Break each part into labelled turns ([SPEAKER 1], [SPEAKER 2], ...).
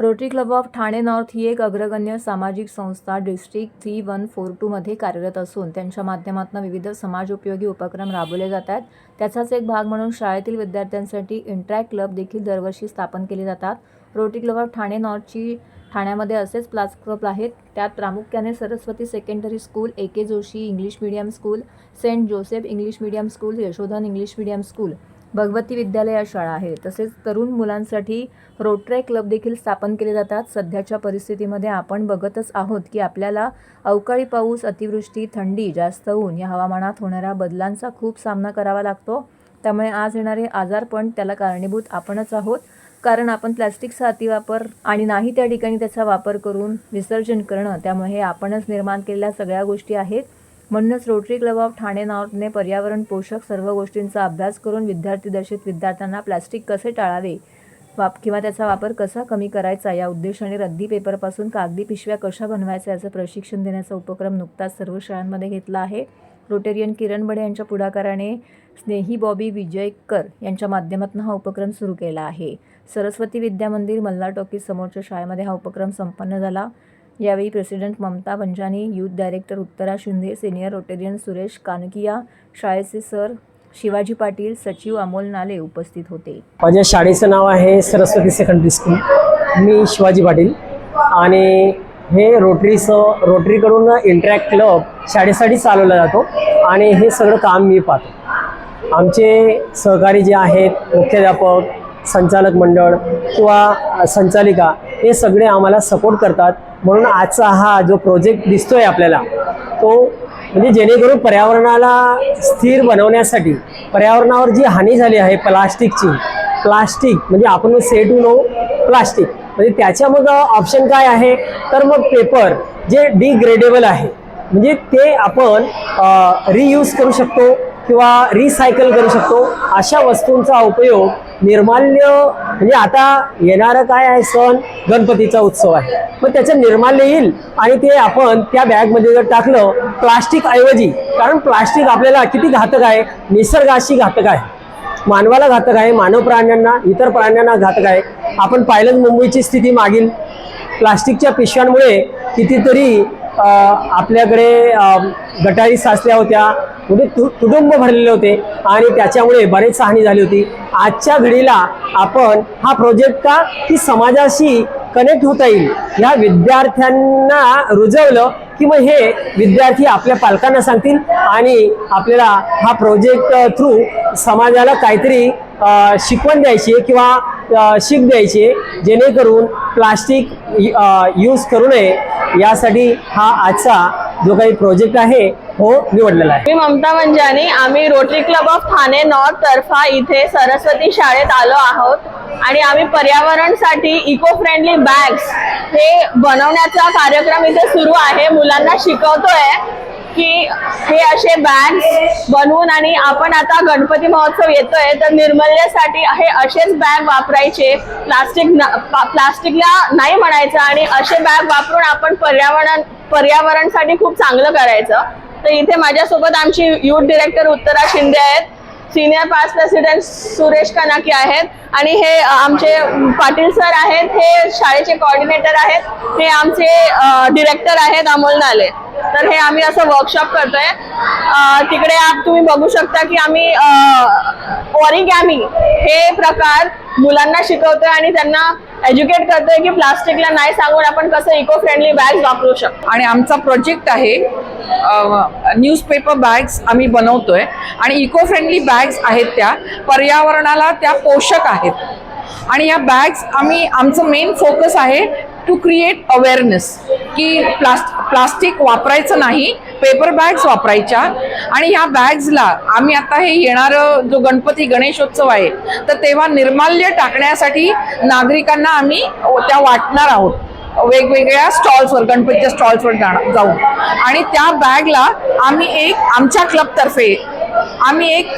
[SPEAKER 1] Rotary club of Thane north ही एक अग्रगण्य सामाजिक संस्था डिस्ट्रिक्ट थ्री वन फोर टूमध्ये कार्यरत असून त्यांच्या माध्यमातून विविध समाजोपयोगी उपक्रम राबवले जातात त्याचाच एक भाग म्हणून शाळेतील विद्यार्थ्यांसाठी इंट्रॅक्ट क्लब देखील दरवर्षी स्थापन केले जातात. रोटरी क्लब ऑफ ठाणे नॉर्थची ठाण्यामध्ये असेच प्लास क्लब आहेत. त्यात प्रामुख्याने Saraswati secondary school A K Joshi English medium school saint Joseph English medium school Yashodhan English medium school Bhagwati Vidyalaya या शाळा आहे. तसेच तरुण मुलांसाठी रोटरी क्लब देखील स्थापन केले जातात. सध्याच्या परिस्थितीमध्ये आपण बघतच आहोत की आपल्याला अवकाळी पाऊस अतिवृष्टी थंडी जास्त ऊन या हवामानात होणाऱ्या बदलांचा खूप सामना करावा लागतो. त्यामुळे आज येणारे आजारपण त्याला कारणीभूत आपणच आहोत. कारण आपण प्लॅस्टिकचा अतिवापर आणि नाही त्या ठिकाणी त्याचा वापर करून विसर्जन करणं त्यामुळे हे आपणच निर्माण केलेल्या सगळ्या गोष्टी आहेत. म्हणूनच रोटरी क्लब ऑफ ठाणे नॉर्थने पर्यावरण पोषक सर्व गोष्टींचा अभ्यास करून विद्यार्थीदर्शित विद्यार्थ्यांना प्लॅस्टिक कसे टाळावे? वाप किंवा त्याचा वापर कसा कमी करायचा? या उद्देशाने रद्दी पेपरपासून कागदी पिशव्या कशा बनवायच्या याचं प्रशिक्षण देण्याचा उपक्रम नुकताच सर्व शाळांमध्ये घेतला आहे. रोटेरियन किरण बडे यांच्या पुढाकाराने स्नेही बॉबी विजयकर यांच्या माध्यमातून हा उपक्रम सुरू केला आहे. सरस्वती विद्या मंदिर टॉकीज समोरच्या शाळेमध्ये हा उपक्रम संपन्न झाला. यावेळी president Mamta Panjani youth director Uttara Shinde senior Rotarian Suresh Kankiya शाळेचे सर शिवाजी पाटील सचिव अमोल नाले उपस्थित होते.
[SPEAKER 2] माझ्या शाळेचं नाव आहे सरस्वती सेकंडरी स्कूल. मी शिवाजी पाटील आणि हे रोटरीचं रोटरीकडून इंटरॅक्ट क्लब शाळेसाठी चालवला जातो आणि हे सगळं काम मी पाहतो. आमचे सहकारी जे आहेत मुख्याध्यापक संचालक मंडळ किंवा संचालिका हे सगळे आम्हाला सपोर्ट करतात. म्हणून आजचा हा जो प्रोजेक्ट दिसतोय आपल्याला तो म्हणजे जेणेकरून पर्यावरणाला स्थिर बनवण्यासाठी पर्यावरणावर जी हानी झाली आहे प्लास्टिकची प्लास्टिक म्हणजे आपण से टू नो प्लास्टिक. म्हणजे त्याच्या मग ऑप्शन काय आहे? तर मग पेपर जे डिग्रेडेबल आहे म्हणजे ते आपण रियूज करू शकतो. किंवा रिसायकल करू शकतो. अशा वस्तूंचा उपयोग निर्माल्य म्हणजे आता येणारं काय आहे सण? गणपतीचा उत्सव आहे. मग त्याचं निर्माल्य येईल आणि ते आपण त्या बॅगमध्ये जर टाकलं प्लास्टिक ऐवजी कारण प्लास्टिक आपल्याला किती घातक आहे? निसर्गाशी घातक आहे. मानवाला घातक आहे मानव प्राण्यांना इतर प्राण्यांना घातक आहे. आपण पाहिलं मुंबईची स्थिती मागील. प्लास्टिकच्या पिशव्यांमुळे कितीतरी आपल्याकडे गटारी साचल्या होत्या. म्हणजे तु तुडुंब भरलेले होते. आणि त्याच्यामुळे बरेच हानी झाली होती. आजच्या घडीला आपण हा प्रोजेक्ट का की समाजाशी कनेक्ट होता येईल? ह्या विद्यार्थ्यांना रुजवलं की मग हे विद्यार्थी आपल्या पालकांना सांगतील आणि आपल्याला हा प्रोजेक्ट थ्रू समाजाला काहीतरी शिकवण द्यायची आहे किंवा शिक द्यायची आहे. जेणेकरून प्लास्टिक यूज करू नये. यासाठी हा आजचा जो काही प्रोजेक्ट आहे हो निवडलेला आहे.
[SPEAKER 3] मी ममता मंजानी. आम्ही Rotary club of Thane north तर्फा इथे सरस्वती शाळेत आलो आहोत. आणि आम्ही पर्यावरणसाठी इको फ्रेंडली बॅग्स हे बनवण्याचा कार्यक्रम इथे सुरू आहे. मुलांना शिकवतोय की हे असे बॅग्स बनवून आणि आपण आता गणपती महोत्सव येतोय तर निर्मल्यासाठी हे असेच बॅग वापरायचे. प्लास्टिक प्लास्टिकला नाही म्हणायचं आणि असे बॅग वापरून आपण पर्यावरण पर्यावरणसाठी खूप चांगलं करायचं. तर इथे माझ्यासोबत आमची युथ डिरेक्टर उत्तरा शिंदे आहेत. Senior past president Suresh Kanaki आहेत. आणि हे आमचे पाटील सर आहेत. हे शाळेचे कॉर्डिनेटर आहेत. हे आमचे डिरेक्टर आहेत अमोल नाले. तर हे आम्ही असं वर्कशॉप करतोय. तिकडे आप तुम्ही बघू शकता की आम्ही ऑरिगॅमी हे प्रकार मुलांना शिकवतोय आणि त्यांना एज्युकेट करतोय की प्लास्टिकला नाही सांगून आपण कसं इको फ्रेंडली बॅग वापरू शकतो.
[SPEAKER 4] आणि आमचा प्रोजेक्ट आहे न्यूजपेपर बॅग्स आम्ही बनवतोय. आणि इको फ्रेंडली बॅग्स आहेत त्या. पर्यावरणाला त्या पोषक आहेत. आणि या बॅग्स आम्ही आमचं मेन फोकस आहे टू क्रिएट अवेअरनेस की प्लास्ट प्लास्टिक वापरायचं नाही पेपर बॅग्स वापरायच्या. आणि ह्या बॅग्सला आम्ही आता हे येणारं जो गणपती गणेशोत्सव आहे तर तेव्हा निर्माल्य टाकण्यासाठी नागरिकांना आम्ही त्या वाटणार आहोत. वेगवेगळ्या स्टॉल्सवर गणपतीच्या स्टॉल्सवर जाणं जाऊ. आणि त्या बॅगला आम्ही एक आमच्या क्लबतर्फे आम्ही एक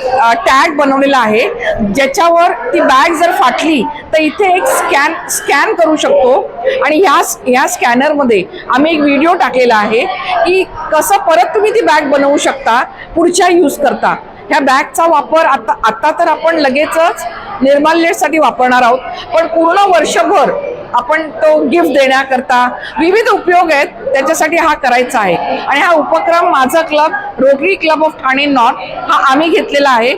[SPEAKER 4] टॅग बनवलेला आहे. ज्याच्यावर ती बॅग जर फाटली तर इथे एक स्कॅन स्कॅन करू शकतो. आणि ह्या ह्या स्कॅनरमध्ये आम्ही एक व्हिडिओ टाकलेला आहे की कसं परत तुम्ही ती बॅग बनवू शकता पुढच्या यूज करता. ह्या बॅगचा वापर आता आत्ता तर आपण लगेचच निर्माल्यसाठी वापरणार आहोत. पण पूर्ण वर्षभर आपण तो गिफ्ट देण्याकरता विविध उपयोग आहेत त्याच्यासाठी हा करायचा आहे. आणि हा उपक्रम माझा club Rotary club of Thane north हा आम्ही घेतलेला आहे.